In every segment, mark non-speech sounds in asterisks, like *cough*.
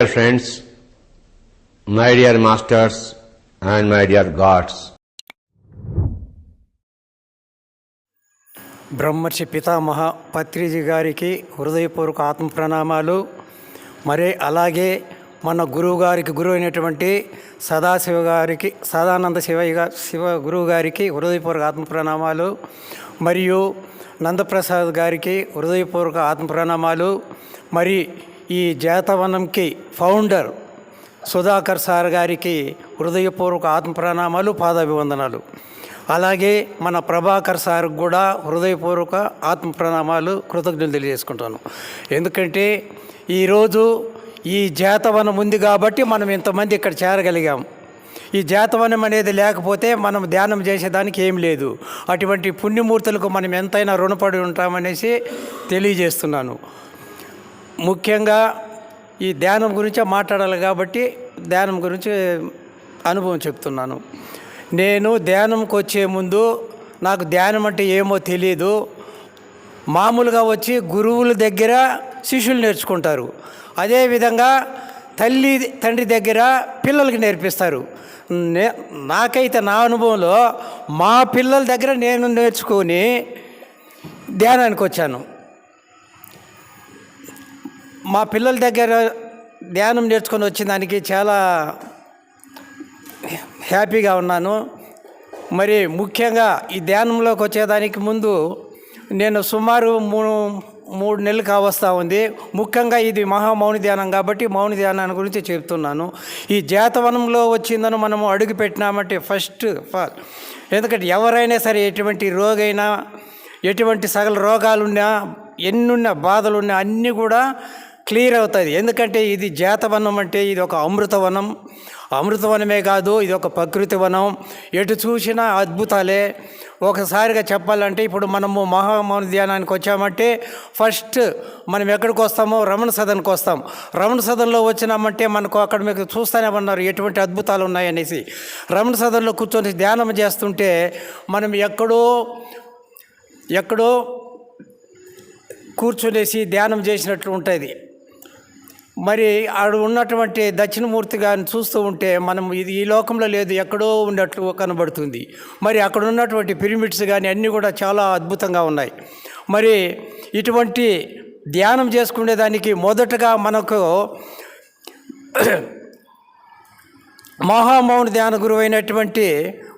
Dear friends my dear masters and my dear gods Brahmarshi Pitamaha Patriji గారికి హృదయపూర్వక ఆత్మ ప్రణామాలు మరి అలాగే మన గురువు గారికి గురువు అయినటువంటి సదాశివ గారికి సదానంద శివయ్య శివ గురువు గారికి హృదయపూర్వక ఆత్మ ప్రణామాలు మరియు నందప్రసాద్ గారికి హృదయపూర్వక ఆత్మ ప్రణామాలు మరి ఈ జాతవనంకి ఫౌండర్ సుధాకర్ సార్ గారికి హృదయపూర్వక ఆత్మ ప్రణామాలు పాదాభివందనాలు. అలాగే మన ప్రభాకర్ సార్ కూడా హృదయపూర్వక ఆత్మ ప్రణామాలు కృతజ్ఞతలు తెలియజేసుకుంటాను. ఎందుకంటే ఈరోజు ఈ జాతవనం ఉంది కాబట్టి మనం ఇంతమంది ఇక్కడ చేరగలిగాం. ఈ జాతవనం అనేది లేకపోతే మనం ధ్యానం చేసేదానికి ఏం లేదు. అటువంటి పుణ్యమూర్తులకు మనం ఎంతైనా రుణపడి ఉంటామనేసి తెలియజేస్తున్నాను. ముఖ్యంగా ఈ ధ్యానం గురించే మాట్లాడాలి కాబట్టి ధ్యానం గురించి అనుభవం చెప్తున్నాను. నేను ధ్యానంకి వచ్చే ముందు నాకు ధ్యానం అంటే ఏమో తెలియదు మామూలుగా వచ్చి గురువుల దగ్గర శిష్యులు నేర్చుకుంటారు. అదేవిధంగా తల్లి తండ్రి దగ్గర పిల్లలకి నేర్పిస్తారు. నే నాకైతే నా అనుభవంలో మా పిల్లల దగ్గర నేను నేర్చుకొని ధ్యానానికి వచ్చాను మా పిల్లల దగ్గర ధ్యానం నేర్చుకొని వచ్చిన దానికి చాలా హ్యాపీగా ఉన్నాను. మరి ముఖ్యంగా ఈ ధ్యానంలోకి వచ్చేదానికి ముందు నేను సుమారు మూడు మూడు నెలలు కావస్తా ఉంది. ముఖ్యంగా ఇది మహామౌని ధ్యానం కాబట్టి మౌని ధ్యానాన్ని గురించి చెప్తున్నాను. ఈ జాతవనంలో వచ్చిందని మనము అడుగు పెట్టినామంటే ఫస్ట్ ఆఫ్ ఎందుకంటే ఎవరైనా సరే ఎటువంటి రోగైనా ఎటువంటి సగల రోగాలున్నా ఎన్నున్న బాధలున్నా అన్నీ కూడా క్లియర్ అవుతుంది. ఎందుకంటే ఇది జాతవనం అంటే ఇది ఒక అమృతవనం. అమృతవనమే కాదు ఇది ఒక ప్రకృతి వనం. ఎటు చూసినా అద్భుతాలే. ఒకసారిగా చెప్పాలంటే ఇప్పుడు మనము మహామౌన ధ్యానానికి వచ్చామంటే ఫస్ట్ మనం ఎక్కడికి వస్తామో రమణ సదన్కి వస్తాం. రమణ సదన్లో వచ్చినామంటే మనకు అక్కడ మీకు చూస్తూనే ఉన్నారు ఎటువంటి అద్భుతాలు ఉన్నాయనేసి రమణ సదన్లో కూర్చొని ధ్యానం చేస్తుంటే మనం ఎక్కడో ఎక్కడో కూర్చునేసి ధ్యానం చేసినట్లు ఉంటుంది. మరి ఆడు ఉన్నటువంటి దక్షిణమూర్తి గారిని చూస్తూ ఉంటే మనం ఇది ఈ లోకంలో లేదు ఎక్కడో ఉన్నట్లు కనబడుతుంది. మరి అక్కడ ఉన్నటువంటి పిరమిడ్స్ కానీ అన్నీ కూడా చాలా అద్భుతంగా ఉన్నాయి. మరి ఇటువంటి ధ్యానం చేసుకునేదానికి మొదటగా మనకు *clears throat* మహామౌన ధ్యాన గురువు అయినటువంటి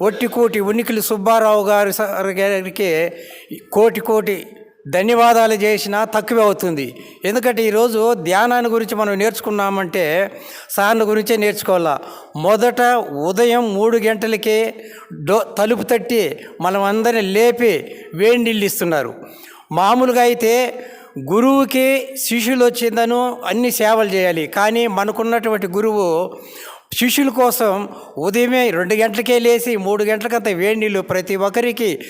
ఒట్టికోటి ఉనికిలి సుబ్బారావు గారి గారికి కోటి కోటి ధన్యవాదాలు చేసినా తక్కువే అవుతుంది. ఎందుకంటే ఈరోజు ధ్యానాన్ని గురించి మనం నేర్చుకున్నామంటే సార్ని గురించే నేర్చుకోవాలా? మొదట ఉదయం మూడు గంటలకే డో తలుపు తట్టి మనం అందరిని లేపి వేడి నీళ్ళు ఇస్తున్నారు. మామూలుగా అయితే గురువుకి శిష్యులు వచ్చిందను అన్ని సేవలు చేయాలి. కానీ మనకున్నటువంటి గురువు శిష్యుల కోసం ఉదయమే రెండు గంటలకే లేచి మూడు గంటలకంత వేడి నీళ్ళు ప్రతి ఒక్కరికి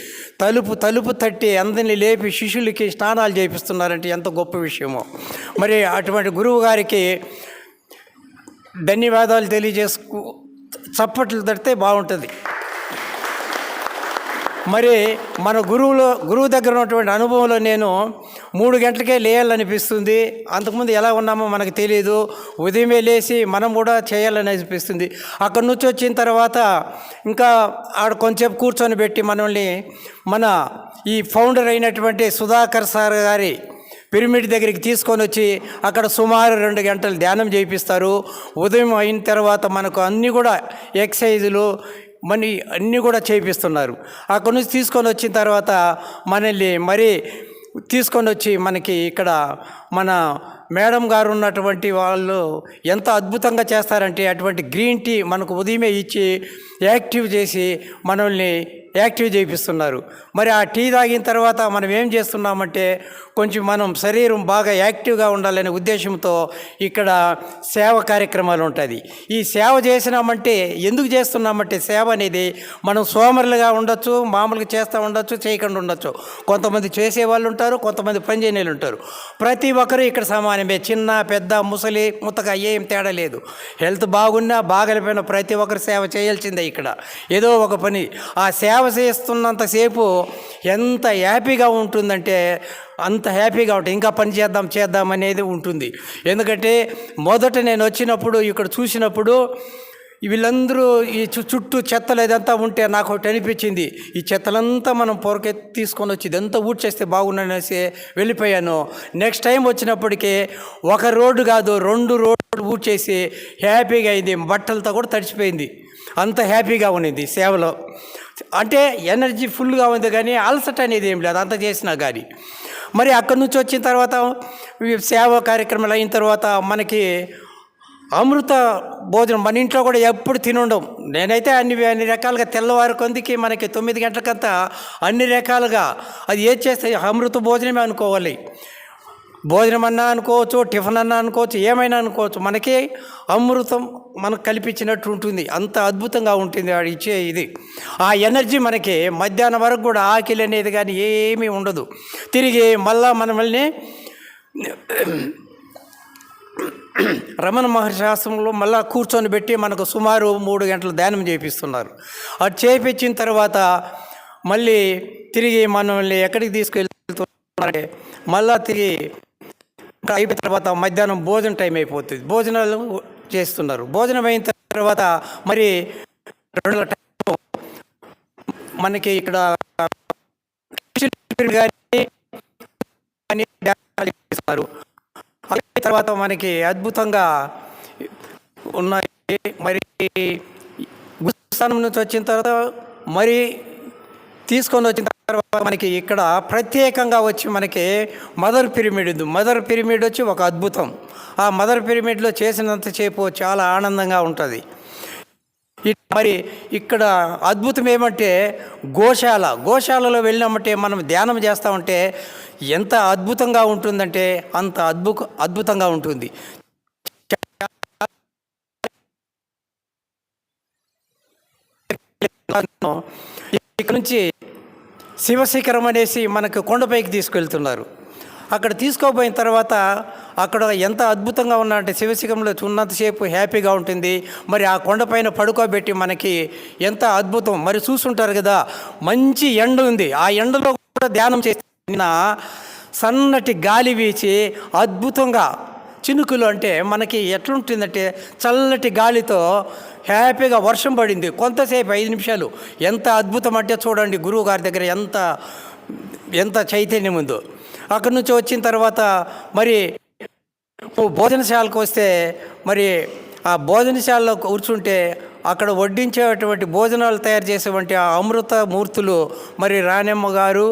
తలుపు తలుపు తట్టి అందరినీ లేపి శిష్యులకి స్నానాలు చేపిస్తున్నారంటే ఎంత గొప్ప విషయమో. మరి అటువంటి గురువు గారికి ధన్యవాదాలు తెలియజేసుకు చప్పట్లు తడితే బాగుంటుంది. మరి మన గురువులో గురువు దగ్గర ఉన్నటువంటి అనుభవంలో నేను మూడు గంటలకే లేయాలనిపిస్తుంది. అంతకుముందు ఎలా ఉన్నామో మనకు తెలియదు ఉదయమే లేచి మనం కూడా చేయాలని అనిపిస్తుంది అక్కడి నుంచి వచ్చిన తర్వాత ఇంకా ఆడ కొంచెంసేపు కూర్చొని పెట్టి మనల్ని మన ఈ ఫౌండర్ అయినటువంటి సుధాకర్ సార్ గారి పిరమిడ్ దగ్గరికి తీసుకొని వచ్చి అక్కడ సుమారు రెండు గంటలు ధ్యానం చేయిస్తారు ఉదయం అయిన తర్వాత మనకు అన్నీ కూడా ఎక్సైజులు మనీ అన్నీ కూడా చేయిస్తున్నారు అక్కడ నుంచి తీసుకొని వచ్చిన తర్వాత మనల్ని మరి తీసుకొని వచ్చి మనకి ఇక్కడ మన మేడం గారు ఉన్నటువంటి వాళ్ళు ఎంత అద్భుతంగా చేస్తారంటే అటువంటి గ్రీన్ టీ మనకు ఉదయమే ఇచ్చి యాక్టివ్ చేసి మనల్ని యాక్టివ్ చేయిస్తున్నారు. మరి ఆ టీ తాగిన తర్వాత మనం ఏం చేస్తున్నామంటే కొంచెం మనం శరీరం బాగా యాక్టివ్గా ఉండాలనే ఉద్దేశంతో ఇక్కడ సేవ కార్యక్రమాలు ఉంటుంది ఈ సేవ చేసినామంటే ఎందుకు చేస్తున్నామంటే సేవ అనేది మనం సోమరులుగా ఉండొచ్చు మామూలుగా చేస్తూ ఉండొచ్చు చేయకుండా ఉండొచ్చు. కొంతమంది చేసే వాళ్ళు ఉంటారు కొంతమంది పనిచేయని వాళ్ళు ఉంటారు. ప్రతి ఒక్కరూ ఇక్కడ సమానమే చిన్న పెద్ద ముసలి ముతక ఏం తేడా లేదు. హెల్త్ బాగున్నా బాగలేకపోయినా ప్రతి ఒక్కరు సేవ చేయాల్సిందే ఇక్కడ. ఏదో ఒక పని. ఆ సేవ చేస్తున్నంతసేపు ఎంత హ్యాపీగా ఉంటుందంటే అంత హ్యాపీగా ఉంటుంది ఇంకా పని చేద్దాం చేద్దాం అనేది ఉంటుంది. ఎందుకంటే మొదట నేను వచ్చినప్పుడు ఇక్కడ చూసినప్పుడు వీళ్ళందరూ ఈ చుట్టూ చెత్తలు ఇదంతా ఉంటే నాకు ఒకటి అనిపించింది. ఈ చెత్తలంతా మనం పొరకే తీసుకొని వచ్చి ఇదంతా ఊడ్చేస్తే బాగుండనేసి వెళ్ళిపోయాను. నెక్స్ట్ టైం వచ్చినప్పటికీ ఒక రోడ్డు కాదు రెండు రోడ్డు ఊడ్చేసి హ్యాపీగా అయింది. బట్టలతో కూడా తడిచిపోయింది. అంత హ్యాపీగా ఉన్నింది సేవలో. అంటే ఎనర్జీ ఫుల్గా ఉంది కానీ అలసట అనేది ఏం లేదు అంత చేసినా కానీ. మరి అక్కడి నుంచి వచ్చిన తర్వాత సేవా కార్యక్రమాలు అయిన తర్వాత మనకి అమృత భోజనం మన ఇంట్లో కూడా ఎప్పుడు తినుండం నేనైతే అన్ని అన్ని రకాలుగా తెల్లవారు కొందికి మనకి తొమ్మిది గంటలకంతా అన్ని రకాలుగా అది ఏది చేస్తే అమృత భోజనమే అనుకోవాలి. భోజనం అన్నా అనుకోవచ్చు టిఫిన్ అన్నా అనుకోవచ్చు ఏమైనా అనుకోవచ్చు. మనకి అమృతం మనకు కల్పించినట్టు ఉంటుంది. అంత అద్భుతంగా ఉంటుంది వాడు ఇచ్చే ఇది. ఆ ఎనర్జీ మనకి. మధ్యాహ్నం వరకు కూడా ఆకలి అనేది కానీ ఏమీ ఉండదు. తిరిగి మళ్ళా మనల్ని రమణ మహర్షి ఆశ్రమంలో మళ్ళా కూర్చొని పెట్టి మనకు సుమారు మూడు గంటలు ధ్యానం చేపిస్తున్నారు. అది చేపించిన తర్వాత మళ్ళీ తిరిగి మనల్ని ఎక్కడికి తీసుకెళ్తున్నారంటే మళ్ళా తిరిగి అయిపోయిన తర్వాత మధ్యాహ్నం భోజనం టైం అయిపోతుంది. భోజనాలు చేస్తున్నారు. భోజనం అయిన తర్వాత మరి రెండు టైంలో టైం మనకి ఇక్కడ గారి అని ధ్యానాలు చేస్తారు అయిన తర్వాత మనకి అద్భుతంగా ఉన్నాయి. మరి గురుస్థానం నుంచి వచ్చిన తర్వాత మరి తీసుకొని వచ్చిన తర్వాత మనకి ఇక్కడ ప్రత్యేకంగా వచ్చి మనకి మదర్ పిరమిడ్ ఉంది. మదర్ పిరమిడ్ వచ్చి ఒక అద్భుతం. ఆ మదర్ పిరమిడ్లో చేసినంతసేపు చాలా ఆనందంగా ఉంటుంది. మరి ఇక్కడ అద్భుతం ఏమంటే గోశాల. గోశాలలో వెళ్ళినామంటే మనం ధ్యానం చేస్తామంటే ఎంత అద్భుతంగా ఉంటుందంటే అంత అద్భు అద్భుతంగా ఉంటుంది. ఇక్కడ నుంచి శివశిఖరం అనేసి మనకు కొండపైకి తీసుకెళ్తున్నారు. అక్కడ తీసుకోపోయిన తర్వాత అక్కడ ఎంత అద్భుతంగా ఉన్నా అంటే శివశిఖరంలో ఉన్నంతసేపు హ్యాపీగా ఉంటుంది. మరి ఆ కొండపైన పడుకోబెట్టి మనకి ఎంత అద్భుతం. మరి చూసుంటారు కదా మంచి ఎండ ఉంది. ఆ ఎండలో కూడా ధ్యానం నిన్న సన్నటి గాలి వీచి అద్భుతంగా చినుకులు అంటే మనకి ఎట్లుంటుందంటే చల్లటి గాలితో హ్యాపీగా వర్షం పడింది. కొంతసేపు ఐదు నిమిషాలు. ఎంత అద్భుతం అంటే చూడండి గురువు గారి దగ్గర ఎంత ఎంత చైతన్యం ఉందో. అక్కడి నుంచి వచ్చిన తర్వాత మరి భోజనశాలకు వస్తే మరి ఆ భోజనశాలలో కూర్చుంటే అక్కడ వడ్డించేటువంటి భోజనాలు తయారు చేసేటువంటి ఆ అమృత మూర్తులు మరి రాణమ్మ గారు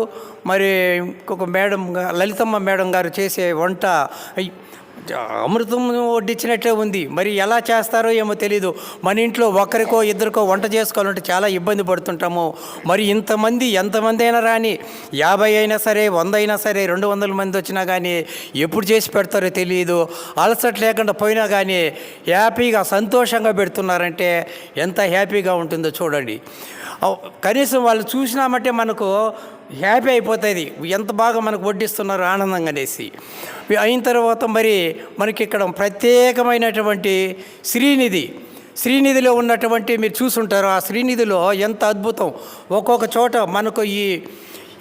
మరి ఇంకొక మేడం లలితమ్మ మేడం గారు చేసే వంట అమృతం వడ్డించినట్టే ఉంది. మరి ఎలా చేస్తారో ఏమో తెలీదు. మన ఇంట్లో ఒకరికో ఇద్దరికో వంట చేసుకోవాలంటే చాలా ఇబ్బంది పడుతుంటాము. మరి ఇంతమంది ఎంతమంది అయినా రాని యాభై అయినా సరే వంద అయినా సరే రెండు వందల మంది వచ్చినా కానీ ఎప్పుడు చేసి పెడతారో తెలియదు అలసట లేకుండా పోయినా కానీ హ్యాపీగా సంతోషంగా పెడుతున్నారంటే ఎంత హ్యాపీగా ఉంటుందో చూడండి. కనీసం వాళ్ళు చూసినామంటే మనకు హ్యాపీ అయిపోతుంది. ఎంత బాగా మనకు వడ్డిస్తున్నారు ఆనందంగా అనేసి. అయిన తర్వాత మరి మనకి ఇక్కడ ప్రత్యేకమైనటువంటి శ్రీనిధి. శ్రీనిధిలో ఉన్నటువంటి మీరు చూసుంటారు. ఆ శ్రీనిధిలో ఎంత అద్భుతం. ఒక్కొక్క చోట మనకు ఈ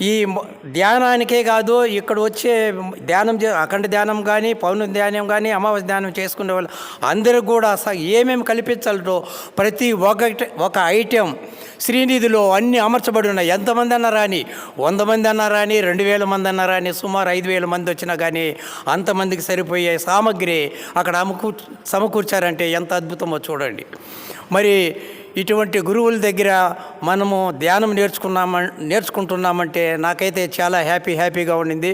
ఈ ధ్యానానికే కాదు ఇక్కడ వచ్చే ధ్యానం చే అఖండ ధ్యానం కానీ పౌర్ణ ధ్యానం కానీ అమావాస్య ధ్యానం చేసుకునే వాళ్ళు అందరికి కూడా అసలు ఏమేమి కల్పించాలో ప్రతి ఒక్క ఒక ఐటెం శ్రీనిధిలో అన్నీ అమర్చబడి ఉన్నాయి. ఎంతమంది అన్నా రాని వంద మంది అన్నా రాని రెండు వేల మంది అన్నా రాని సుమారు ఐదు వేల మంది వచ్చినా కానీ అంతమందికి సరిపోయే సామగ్రి అక్కడ అమకూ సమకూర్చారంటే ఎంత అద్భుతమో చూడండి. మరి ఇటువంటి గురువుల దగ్గర మనము ధ్యానం నేర్చుకున్నామ నేర్చుకుంటున్నామంటే నాకైతే చాలా హ్యాపీ హ్యాపీగా ఉండింది.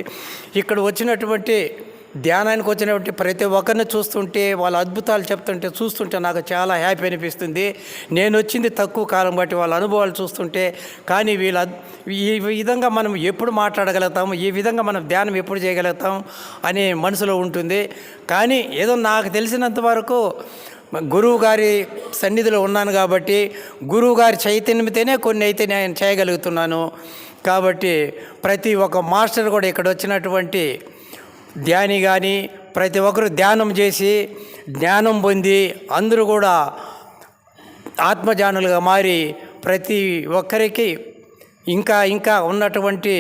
ఇక్కడ వచ్చినటువంటి ధ్యానానికి వచ్చినటువంటి ప్రతి ఒక్కరిని చూస్తుంటే వాళ్ళ అద్భుతాలు చెప్తుంటే చూస్తుంటే నాకు చాలా హ్యాపీ అనిపిస్తుంది. నేను వచ్చింది తక్కువ కాలం బట్టి వాళ్ళ అనుభవాలు చూస్తుంటే కానీ వీళ్ళ ఈ విధంగా మనం ఎప్పుడు మాట్లాడగలుగుతాము ఈ విధంగా మనం ధ్యానం ఎప్పుడు చేయగలుగుతాం అనే మనసులో ఉంటుంది. కానీ ఏదో నాకు తెలిసినంత వరకు గురువు గారి సన్నిధిలో ఉన్నాను కాబట్టి గురువు గారి చైతన్యతోనే కొన్ని అయితే నేను చేయగలుగుతున్నాను. కాబట్టి ప్రతి ఒక్క మాస్టర్ కూడా ఇక్కడ వచ్చినటువంటి ధ్యాని కానీ ప్రతి ఒక్కరు ధ్యానం చేసి జ్ఞానం పొంది అందరూ కూడా ఆత్మజానులుగా మారి ప్రతి ఒక్కరికి ఇంకా ఇంకా ఉన్నటువంటి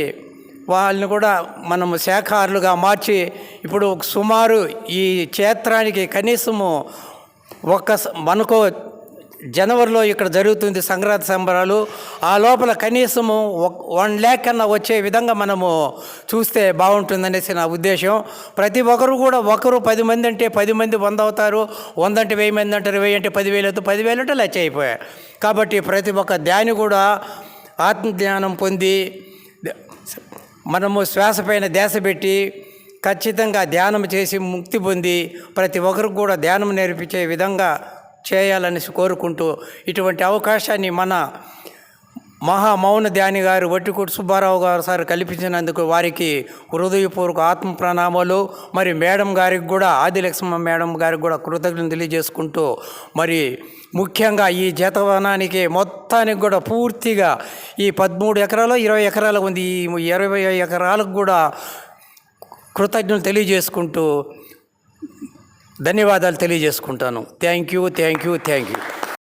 వాళ్ళని కూడా మనము శాఖారులుగా మార్చి ఇప్పుడు సుమారు ఈ క్షేత్రానికి కనీసము ఒక్క స- మనకు జనవరిలో ఇక్కడ జరుగుతుంది సంక్రాంతి సంబరాలు. ఆ లోపల కనీసము వన్ ల్యాక్ కన్నా వచ్చే విధంగా మనము చూస్తే బాగుంటుందనేసి నా ఉద్దేశం. ప్రతి ఒక్కరు కూడా ఒకరు పది మంది అంటే పది మంది వంద అవుతారు. వంద అంటే వెయ్యి మంది అంటారు వెయ్యి అంటే పదివేలు అవుతుంది పదివేలు అంటే లచ్చ అయిపోయాయి కాబట్టి ప్రతి ఒక్క ధ్యాని కూడా ఆత్మజ్ఞానం పొంది మనము శ్వాస పైన ధ్యాస పెట్టి ఖచ్చితంగా ధ్యానం చేసి ముక్తి పొంది ప్రతి ఒక్కరికి కూడా ధ్యానం నేర్పించే విధంగా చేయాలని కోరుకుంటూ ఇటువంటి అవకాశాన్ని మన మహా మౌన ధ్యాని గారు వట్టికోటి సుబ్బారావు గారు సార్ కల్పించినందుకు వారికి హృదయపూర్వక ఆత్మ ప్రణామాలు. మరి మేడం గారికి కూడా ఆదిలక్ష్మ మేడం గారికి కూడా కృతజ్ఞతలు తెలియజేసుకుంటూ మరి ముఖ్యంగా ఈ జతవనానికి మొత్తానికి కూడా పూర్తిగా ఈ పదమూడు ఎకరాలు ఇరవై ఎకరాలు ఉంది. ఈ ఇరవై ఎకరాలకు కూడా కృతజ్ఞతలు తెలియజేసుకుంటూ ధన్యవాదాలు తెలియజేసుకుంటాను. Thank you thank you thank you